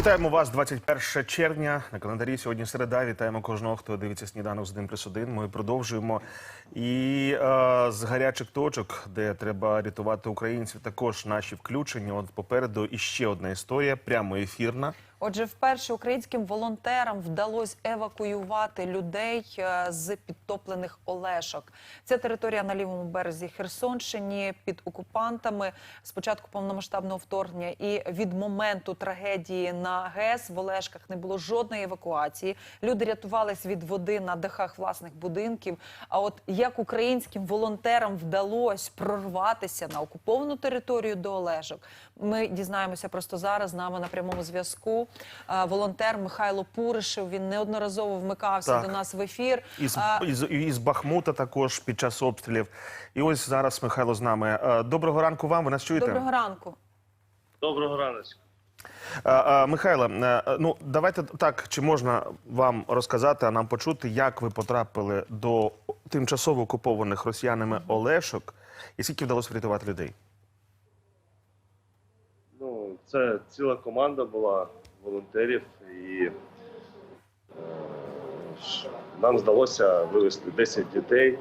Вітаємо вас 21 червня. На календарі сьогодні середа. Вітаємо кожного, хто дивиться сніданок з 1 плюс 1. Ми продовжуємо. І е, з гарячих точок, де треба рятувати українців, також наші включення. От попереду іще одна історія, прямо ефірна. Отже, вперше українським волонтерам вдалося евакуювати людей е, з підтоплених Олешок. Ця територія на лівому березі Херсонщині під окупантами з початку повномасштабного вторгнення і від моменту трагедії на ГЕС в Олешках не було жодної евакуації. Люди рятувались від води на дахах власних будинків. А от як українським волонтерам вдалося прорватися на окуповану територію до Олешок, ми дізнаємося просто зараз. З нами на прямому зв'язку волонтер Михайло Пуришев. Він неодноразово вмикався Так. до нас в ефір. Із, А, із, із Бахмута також під час обстрілів. І ось зараз Михайло з нами. Доброго ранку вам. Ви нас чуєте? Доброго ранку. Доброго ранку. Е, Михайло, ну давайте так, чи можна вам розказати, а нам почути, як ви потрапили до тимчасово окупованих росіянами Олешок, і скільки вдалося врятувати людей? Ну, це ціла команда була волонтерів, і е, нам вдалося вивезти 10 дітей,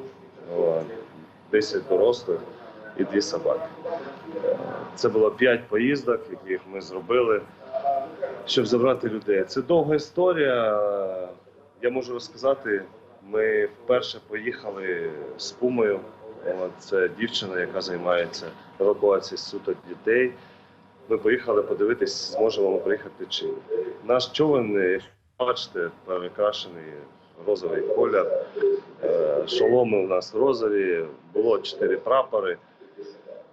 о, 10 дорослих і 2 собаки. Е, Це було 5 поїздок, яких ми зробили, щоб забрати людей. Це довга історія. Я можу розказати. Ми вперше поїхали з Пумою. Це дівчина, яка займається евакуацією суто дітей. Ми поїхали подивитись, зможемо ми приїхати чи ні. Наш човен, е, бачите, перекрашений розовий колір. Е, Шоломи у нас розові, було чотири прапори.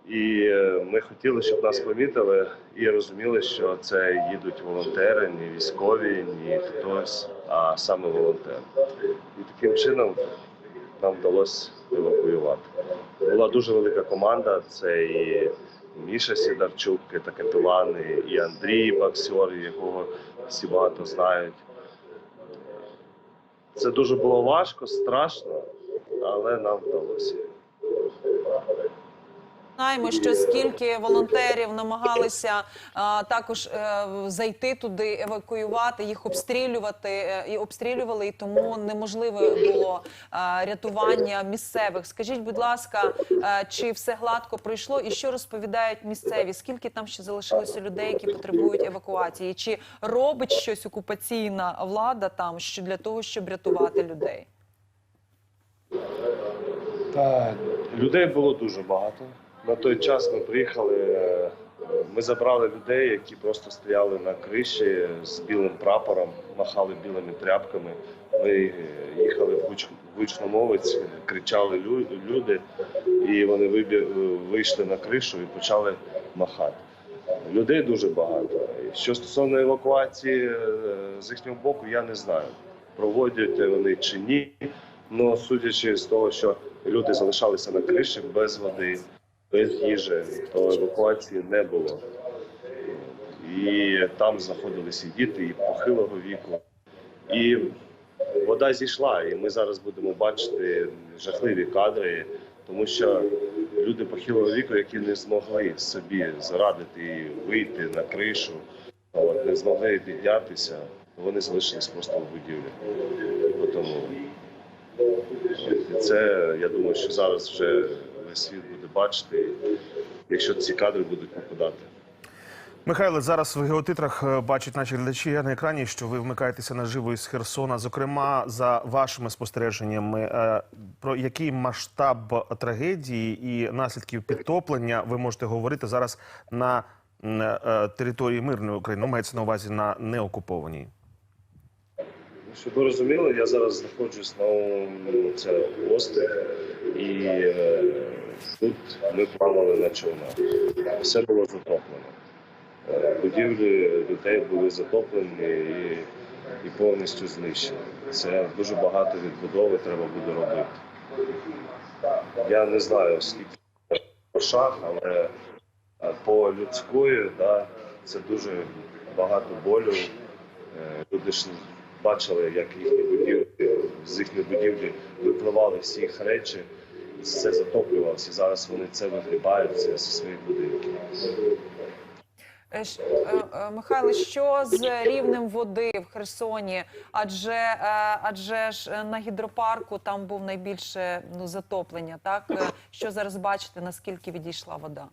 І е, ми хотіли, щоб нас помітили і розуміли, що це їдуть волонтери, не військові, ні хтось, а саме волонтери. І таким чином нам вдалося евакуювати. Була дуже велика команда. Це і Міша Сідарчук, та капелани, і Андрій Баксьор, якого всі багато знають. Це дуже було важко, страшно, але нам вдалося. Знаємо, що скільки волонтерів намагалися а, також е, зайти туди, евакуювати, їх обстрілювати е, і обстрілювали, і тому неможливо було а, рятування місцевих. Скажіть, будь ласка, е, чи все гладко пройшло, і що розповідають місцеві? Скільки там ще залишилося людей, які потребують евакуації? Чи робить щось окупаційна влада там що для того, щоб рятувати людей? Та людей було дуже багато. На той час ми приїхали. е, Ми забрали людей, які просто стояли на криші з білим прапором, махали білими тряпками. Ми їхали в гуч- гучномовець, кричали люди, і вони вийшли на кришу і почали махати. Людей дуже багато. Що стосовно евакуації е, з їхнього боку, я не знаю, проводять вони чи ні. Ну, судячи з того, що люди залишалися на криші без води, без їжі, то евакуації не було. І там знаходилися діти, і похилого віку. І вода зійшла, і ми зараз будемо бачити жахливі кадри, тому що люди похилого віку, які не змогли собі зарадити і вийти на кришу, не змогли піднятися, вони залишились просто в будівлі. Тому це я думаю, що зараз вже світ буде бачити, якщо ці кадри будуть попадати. Михайло, зараз в геотитрах е, бачать наші глядачі на екрані, що ви вмикаєтеся наживо із Херсона. Зокрема, за вашими спостереженнями, е, про який масштаб трагедії і наслідків підтоплення ви можете говорити зараз на е, території мирної України, ну, мається на увазі на неокупованій. Щоб ви розуміли, я зараз знаходжусь на це острів, і е, тут ми плавали на човнах. Все було затоплено. Е, Будівлі людей були затоплені і, і повністю знищені. Це дуже багато відбудови треба буде робити. Я не знаю, скільки шах, але е, по людської, да, це дуже багато болю. Е, Люди бачили, як їхні будівлі, з їхньої будівлі випливали всі їх речі, все затоплювалося. І зараз вони це вигрібають це зі своїх будинків. Е, е, е, Михайло, що з рівнем води в Херсоні? Адже, адже ж на гідропарку там був найбільше ну, затоплення. Так що зараз бачите, наскільки відійшла вода?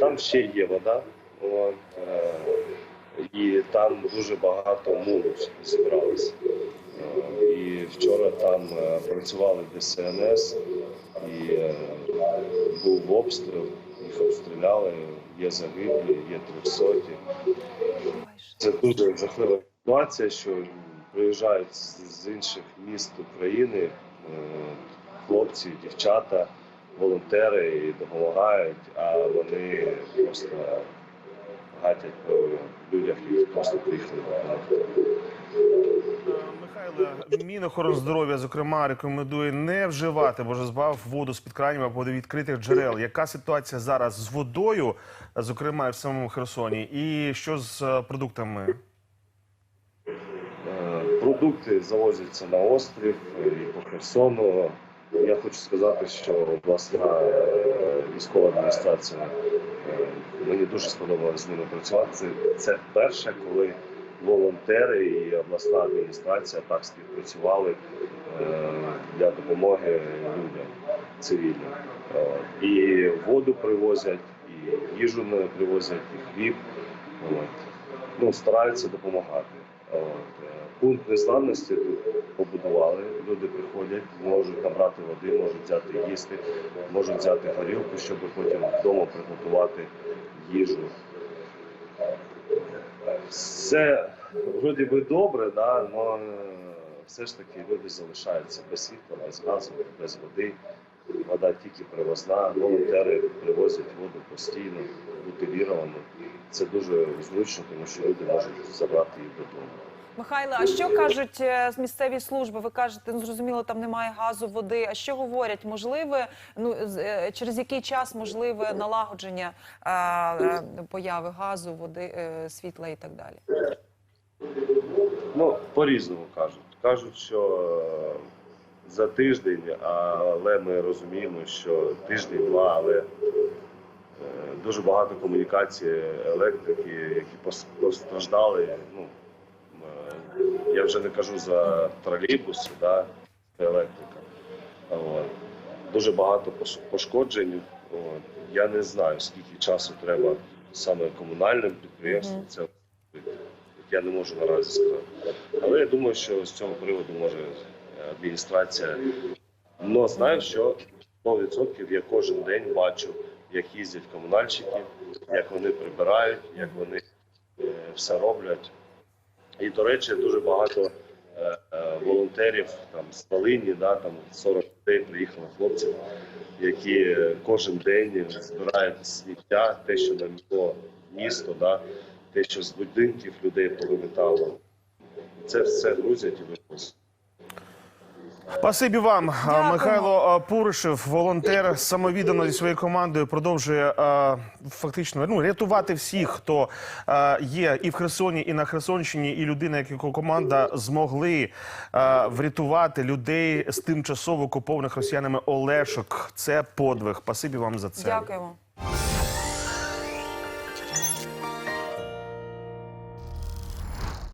Там ще є вода, от, і там дуже багато мулу зібралося. Е, І вчора там е, працювали ДСНС, і е, був обстріл, їх обстріляли, є загиблі, є трьохсоті. Це дуже жахлива ситуація, що приїжджають з інших міст України хлопці, дівчата, волонтери і допомагають, а вони просто гатять по людях, які просто приїхали допомогти. Е, Михайло, Мінохороздоров'я, зокрема, рекомендує не вживати божезбав воду з під кранів або до відкритих джерел. Яка ситуація зараз з водою, зокрема і в самому Херсоні, і що з е, продуктами? Е, Продукти завозяться на острів е, і по Херсону. Я хочу сказати, що обласна е, військова адміністрація е, мені дуже сподобалося з ними працювати. Це, це перше, коли волонтери і обласна адміністрація так співпрацювали е, для допомоги людям цивільним. Е, І воду привозять, і їжу привозять, і хліб. От. Ну, стараються допомагати. От. е, Пункт незламності тут побудували. Люди приходять, можуть набрати води, можуть взяти їсти, можуть взяти горілку, щоб потім вдома приготувати їжу. Все вроді би добре, да, але все ж таки люди залишаються без світла, без газу, без води. Вода тільки привозна, волонтери привозять воду постійно, бутиліровану. Це дуже зручно, тому що люди можуть забрати її додому. Михайло, а що кажуть е, з місцеві служби? Ви кажете, ну зрозуміло, там немає газу, води. А що говорять? Можливе, ну е, через який час можливе налагодження е, е, появи газу, води, світла і так далі? Ну, по-різному кажуть. Кажуть, що за тиждень, але ми розуміємо, що тиждень-два, але дуже багато комунікацій електрики, які постраждали. Ну, я вже не кажу за тролейбуси, да, електрика. От. Дуже багато пошкоджень. От. Я не знаю, скільки часу треба саме комунальним підприємствам це робити. Я не можу наразі сказати. Але я думаю, що з цього приводу може е, адміністрація. Ну, знаю, що 100% я кожен день бачу, як їздять комунальщики, як вони прибирають, як вони е, все роблять. І, до речі, дуже багато е, е, волонтерів там з Волині, да, там 40 людей приїхало хлопців, які е, кожен день збирають сміття, те, що наміло місто, да, те, що з будинків людей повимітало. Це все грузять і вивозять. Спасибі вам, А, Дякуємо. Михайло Пуришев, волонтер, самовіддано зі своєю командою продовжує фактично ну, рятувати всіх, хто є і в Херсоні, і на Херсонщині, і людина, як його команда змогли врятувати людей з тимчасово окупованих росіянами Олешок. Це подвиг. Спасибі вам за це. Дякуємо.